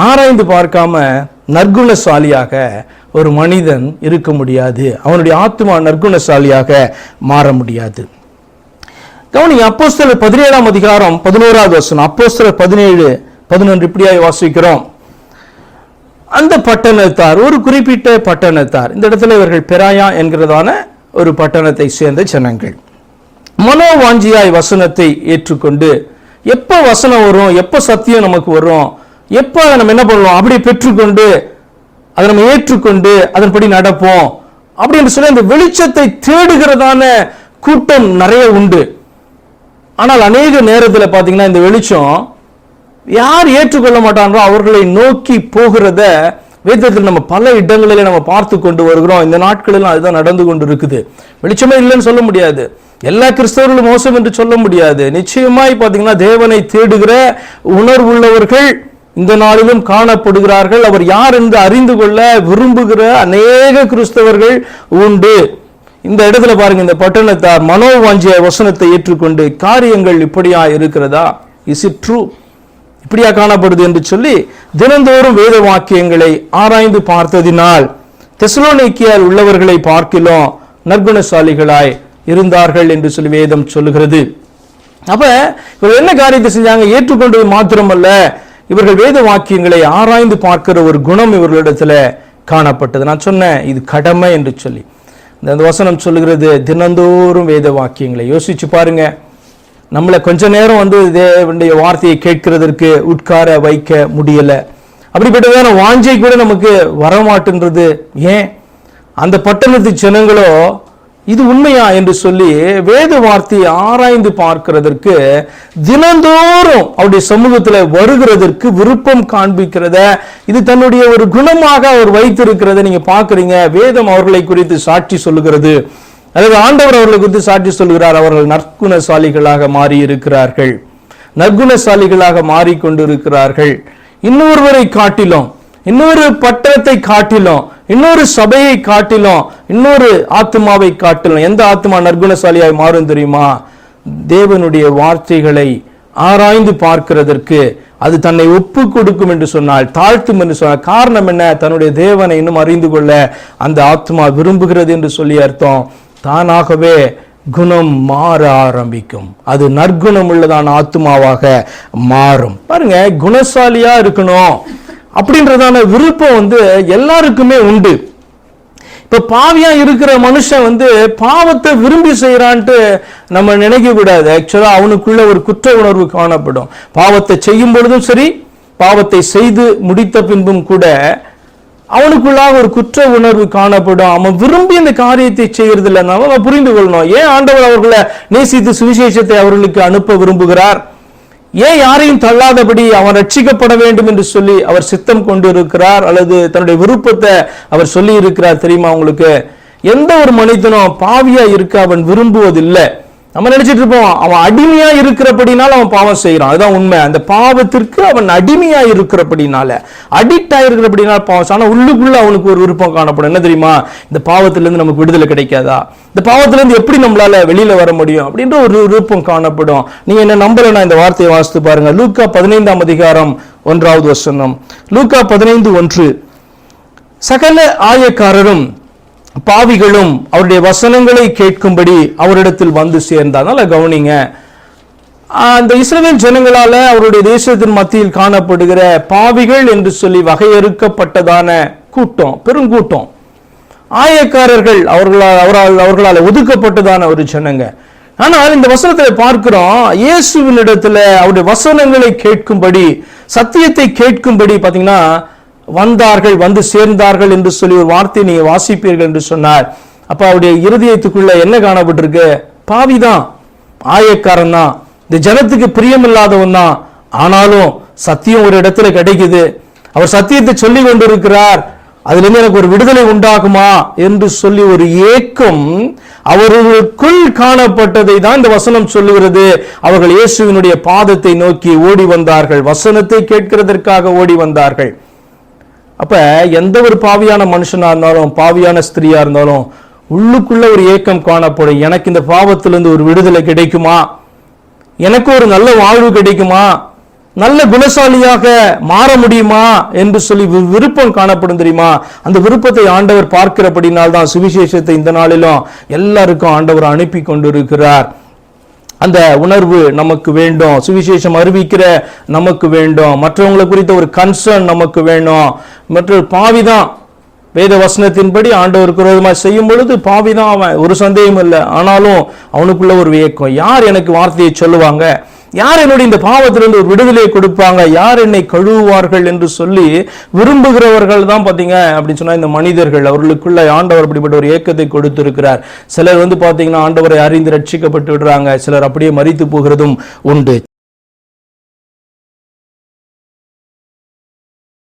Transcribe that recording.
ஆராய்ந்து பார்க்காம நற்குணசாலியாக ஒரு மனிதன் இருக்க முடியாது. அவனுடைய ஆத்மா நற்குணசாலியாக மாற முடியாது. கவனி அப்போஸ்தல பதினேழாம் அதிகாரம் பதினோராவது வசனம். அப்போஸ்தலர் பதினேழு பதினொன்று இப்படியாய் வாசிக்கிறோம். அந்த பட்டணத்தார் ஒரு குறிப்பிட்ட பட்டணத்தார். இந்த இடத்துல இவர்கள் பெராயா என்கிறதான ஒரு பட்டணத்தை சேர்ந்த ஜனங்கள். மனோவாஞ்சியாய் வசனத்தை ஏற்றுக்கொண்டு எப்போ வசனம் வரும் எப்போ சத்தியம் நமக்கு வரும் எப்போ அதை நம்ம என்ன பண்ணுவோம் அப்படி பெற்றுக்கொண்டு அதை நம்ம ஏற்றுக்கொண்டு அதன்படி நடப்போம். அப்படின்னு சொல்லி அந்த வெளிச்சத்தை தேடுகிறதான கூட்டம் நிறைய உண்டு. ஆனால் அநேக நேரத்தில் பார்த்தீங்கன்னா இந்த வெளிச்சம் யார் ஏற்றுக்கொள்ள மாட்டாங்களோ அவர்களை நோக்கி போகிறத வேதத்தில் நம்ம பல இடங்களிலே நம்ம பார்த்து கொண்டு வருகிறோம். இந்த நாட்களிலும் அதுதான் நடந்து கொண்டு இருக்குது வெளிச்சமே இல்லைன்னு சொல்ல முடியாது. எல்லா கிறிஸ்தவர்களும் மோசம் என்று சொல்ல முடியாது. நிச்சயமாய் பார்த்தீங்கன்னா தேவனை தேடுகிற உணர்வுள்ளவர்கள் இந்த நாளிலும் காணப்படுகிறார்கள். அவர் யார் என்று அறிந்து கொள்ள விரும்புகிற அநேக கிறிஸ்தவர்கள் உண்டு. இந்த இடத்துல பாருங்க இந்த பட்டணத்தார் மனோவாஞ்சிய வசனத்தை ஏற்றுக்கொண்டு காரியங்கள் இப்படியா இருக்கிறதா? இஸ் இட் ட்ரூ இப்படியா காணப்படுது என்று சொல்லி தினந்தோறும் வேத வாக்கியங்களை ஆராய்ந்து பார்த்ததினால் தெசலோனிக்கியால் உள்ளவர்களை பார்க்கிலும் நற்குணசாலிகளாய் இருந்தார்கள் என்று சொல்லி வேதம் சொல்லுகிறது. அப்ப இவர் என்ன காரியத்தை செஞ்சாங்க? ஏற்றுக்கொண்டது மாத்திரமல்ல. இவர்கள் வேத வாக்கியங்களை ஆராய்ந்து பார்க்கிற ஒரு குணம் இவர்களிடத்துல காணப்பட்டது. நான் சொன்னேன் இது கடமை என்று சொல்லி. இந்த அந்த வசனம் சொல்லுகிறது தினந்தோறும் வேத வாக்கியங்களை. யோசிச்சு பாருங்க. நம்மளை கொஞ்ச நேரம் வந்து தேவனுடைய வார்த்தையை கேட்கிறதற்கு உட்கார வைக்க முடியல. அப்படிப்பட்டதான வாஞ்சை கூட நமக்கு வரமாட்டுன்றது. ஏன்? அந்த பட்டணத்து ஜனங்களோ இது உண்மையா என்று சொல்லி வேத வார்த்தையை ஆராய்ந்து பார்க்கிறதற்கு தினந்தோறும் அவருடைய சமூகத்தில் வருகிறதற்கு விருப்பம் காண்பிக்கிறத இது தன்னுடைய ஒரு குணமாக அவர் வைத்திருக்கிறத நீங்க பாக்குறீங்க வேதம் அவர்களை குறித்து சாட்சி சொல்லுகிறது. அதாவது ஆண்டவர் அவர்களை குறித்து சாட்சி சொல்கிறார் அவர்கள் நற்குணசாலிகளாக மாறி இருக்கிறார்கள் நற்குணசாலிகளாக மாறிக்கொண்டிருக்கிறார்கள். இன்னொருவரை காட்டிலும் இன்னொரு பட்டத்தை காட்டிலும் இன்னொரு சபையை காட்டிலும் இன்னொரு ஆத்மாவை காட்டிலும் எந்த ஆத்மா நற்குணசாலியாய் மாறும் தெரியுமா? தேவனுடைய வார்த்தைகளை ஆராய்ந்து பார்க்கிறதற்கு அது தன்னை ஒப்பு கொடுக்கும் என்று சொன்னால் தாழ்த்தும் என்று சொன்னால் காரணம் என்ன? தன்னுடைய தேவனை இன்னும் அறிந்து கொள்ள அந்த ஆத்மா விரும்புகிறது என்று சொல்லி அர்த்தம். தானாகவே குணம் மாற ஆரம்பிக்கும். அது நற்குணம் உள்ளதான ஆத்மாவாக மாறும். பாருங்க குணசாலியா இருக்கணும். அப்படின்றதான விருப்பம் வந்து எல்லாருக்குமே உண்டு. இப்போ பாவியா இருக்கிற மனுஷன் வந்து பாவத்தை விரும்பி செய்யறான்ட்டு நம்ம நினைக்க கூடாது. ஆக்சுவலா அவனுக்குள்ள ஒரு குற்ற உணர்வு காணப்படும். பாவத்தை செய்யும் பொழுதும் சரி பாவத்தை செய்து முடித்த பின்பும் கூட அவனுக்குள்ளாக ஒரு குற்ற உணர்வு காணப்படும். அவன் விரும்பி இந்த காரியத்தை செய்யறது இல்லைனாலும் அவன் புரிந்து கொள்ளணும். ஏன் ஆண்டவர் அவர்களை நேசித்து சுவிசேஷத்தை அவர்களுக்கு அனுப்ப விரும்புகிறார்? ஏன் யாரையும் தள்ளாதபடி அவன் ரட்சிக்கப்பட வேண்டும் என்று சொல்லி அவர் சித்தம் கொண்டு இருக்கிறார் அல்லது தன்னுடைய விருப்பத்தை அவர் சொல்லி இருக்கிறார் தெரியுமா உங்களுக்கு? எந்த ஒரு மனிதனும் பாவியா இருக்க அவன் விரும்புவதில்லை. நம்ம நினைச்சிட்டு இருப்போம் அவன் அடிமையா இருக்கிறபடினால அவன் பாவம் செய்யறான் அதுதான் உண்மை. அந்த பாவத்திற்கு அவன் அடிமையா இருக்கிறபடினால அடிக்ட் ஆயிருக்கிறபடினால பாவம் ஆனா உள்ளுக்குள்ள அவனுக்கு ஒரு விருப்பம் காணப்படும். என்ன தெரியுமா? இந்த பாவத்திலிருந்து நமக்கு விடுதலை கிடைக்காதா? இந்த பாவத்திலிருந்து எப்படி நம்மளால வெளியில வர முடியும்? அப்படின்ற ஒரு விருப்பம் காணப்படும். நீங்க என்ன நம்பலன்னா இந்த வார்த்தையை வாசித்து பாருங்க. லூக்கா பதினைந்தாம் அதிகாரம் ஒன்றாவது வசனம். லூக்கா பதினைந்து ஒன்று. சகல ஆயக்காரரும் பாவிகளும் அவருடைய வசனங்களை கேட்கும்படி அவரிடத்தில் வந்து சேர்ந்தார். கவனிங்க. அந்த இஸ்ரேல் ஜனங்களால அவருடைய தேசத்தின் மத்தியில் காணப்படுகிற பாவிகள் என்று சொல்லி வகையறுக்கப்பட்டதான கூட்டம் பெருங்கூட்டம் ஆயக்காரர்கள் அவர்களால் அவரால் அவர்களால் ஒதுக்கப்பட்டதான ஒரு ஜனங்க. ஆனால் இந்த வசனத்தை பார்க்கிறோம் இயேசுவினிடத்துல அவருடைய வசனங்களை கேட்கும்படி சத்தியத்தை கேட்கும்படி பார்த்தீங்கன்னா வந்தார்கள் வந்து சேர்ந்தார்கள் என்று சொல்லி ஒரு வார்த்தை நீங்க வாசிப்பீர்கள் என்று சொன்னார். அப்ப அவருடைய இருதயத்துக்குள்ள என்ன காணப்பட்டிருக்கு? பாவிதான். ஆயக்காரன் தான். இந்த ஜனத்துக்கு பிரியமில்லாதவன் தான். ஆனாலும் சத்தியம் ஒரு இடத்துல கிடைக்குது. அவர் சத்தியத்தை சொல்லி கொண்டிருக்கிறார். அதுல இருந்து எனக்கு ஒரு விடுதலை உண்டாகுமா என்று சொல்லி ஒரு ஏக்கம் அவர்களுக்குள் காணப்பட்டதை தான் இந்த வசனம் சொல்லுகிறது. அவர்கள் இயேசுவினுடைய பாதத்தை நோக்கி ஓடி வந்தார்கள். வசனத்தை கேட்கிறதற்காக ஓடி வந்தார்கள். அப்போ எந்த ஒரு பாவியான மனுஷனாக இருந்தாலும் பாவியான ஸ்திரீயாக இருந்தாலும் உள்ளுக்குள்ள ஒரு ஏக்கம் காணப்படும். எனக்கு இந்த பாவத்திலிருந்து ஒரு விடுதலை கிடைக்குமா? எனக்கு ஒரு நல்ல வாழ்வு கிடைக்குமா? நல்ல குணசாலியாக மாற முடியுமா? என்று சொல்லி வி- விருப்பம் காணப்படும் தெரியுமா? அந்த விருப்பத்தை ஆண்டவர் பார்க்கிறபடினால் தான் சுவிசேஷத்தை இந்த நாளிலும் எல்லாருக்கும் ஆண்டவர் அனுப்பி கொண்டிருக்கிறார். அந்த உணர்வு நமக்கு வேண்டும். சுவிசேஷம் அறிவிக்கிற நமக்கு வேண்டும். மற்றவங்களை குறித்த ஒரு கன்சர்ன் நமக்கு வேணும். மற்ற பாவிதான் வேத வசனத்தின்படி ஆண்டவர் விரோதமாக செய்யும் பொழுது பாவிதான் அவன். ஒரு சந்தேகம் இல்லை. ஆனாலும் அவனுக்குள்ள ஒரு வியக்கம் யார் எனக்கு வார்த்தையை சொல்லுவாங்க? யார் என்னுடைய இந்த பாவத்திலிருந்து ஒரு விடுதலை கொடுப்பாங்க? யார் என்னை கழுவுவார்கள் என்று சொல்லி விரும்புகிறவர்கள் தான் பார்த்தீங்க அப்படின்னு சொன்னால் இந்த மனிதர்கள். அவர்களுக்குள்ள ஆண்டவர் அப்படிப்பட்ட ஒரு ஏக்கத்தை கொடுத்திருக்கிறார். சிலர் வந்து பார்த்தீங்கன்னா ஆண்டவரை அறிந்து ரட்சிக்கப்பட்டு விடுறாங்க. சிலர் அப்படியே மறித்து போகிறதும் உண்டு.